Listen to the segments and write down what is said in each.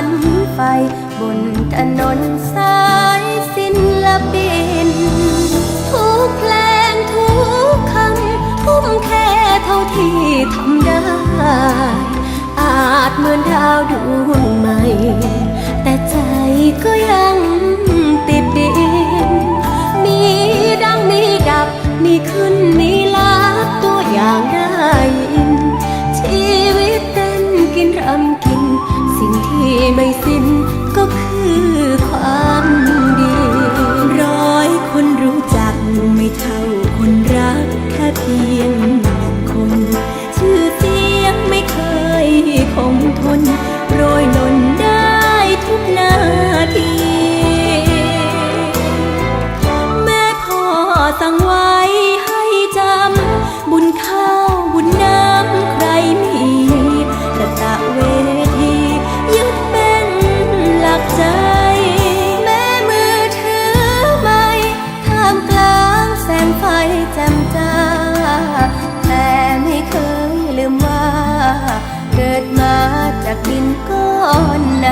ฝันไฟบนถนนสายศิลปิน ทุกเพลงทุกคำพุ่มแค่เท่าที่ทำได้ อาจเหมือนดาวดวงใหม่ may จากดินก้อนไหน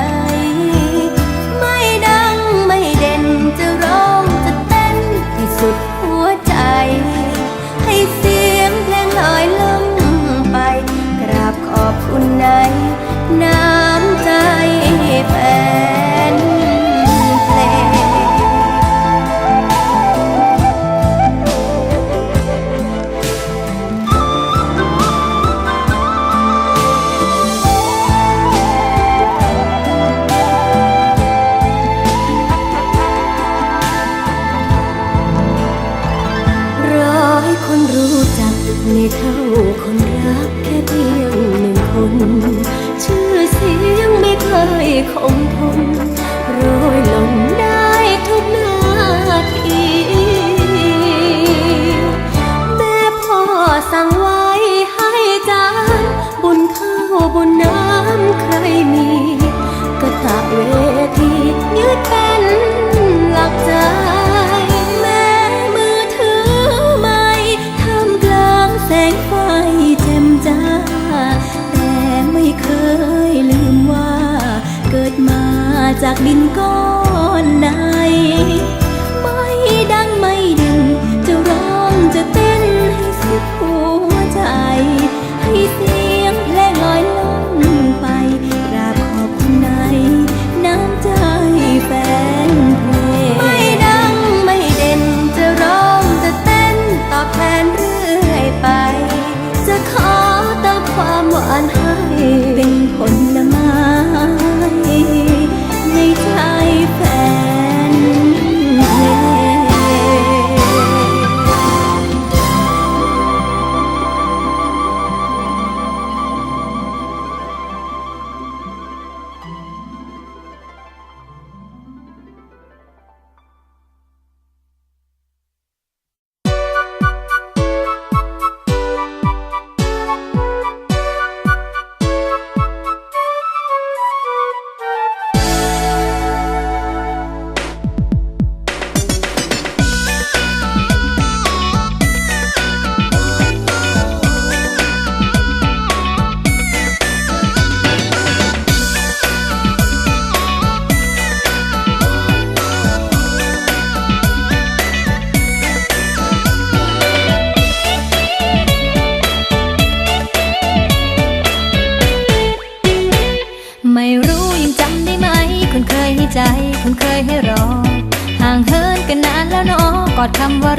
ไม่ดังไม่เด่นจะร้องจะเต้นที่สุดหัวใจ ให้เสียงเพลงลอยล่องไป กราบขอบคุณในน้ เท่าคนรักแค่เพียงหนึ่งคน ชื่อเสียงไม่เคยคงทน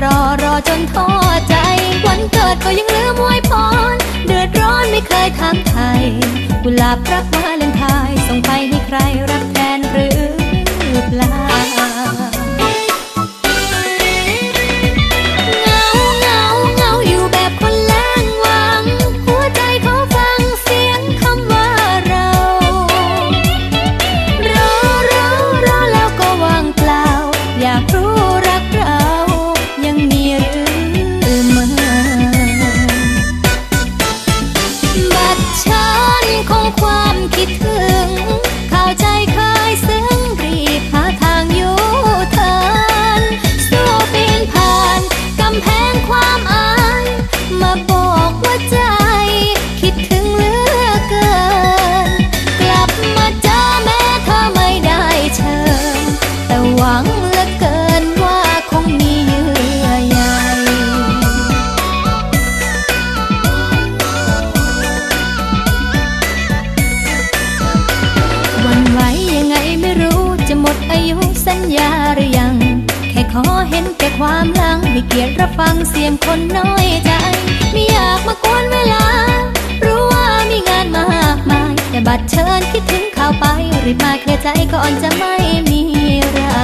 รอรอจนท้อใจ วันเกิดก็ยังลืมไว้พรเดือดร้อนไม่เคยถามไทยกุหลาบรักไว้ ยมคนน้อยใจ ไม่อยากมากวนเวลา รู้ว่ามีงานมากมาย แต่บัดเชิญคิดถึงข่าวไปรีบมาเคลียร์ใจก่อนจะไม่มีเรา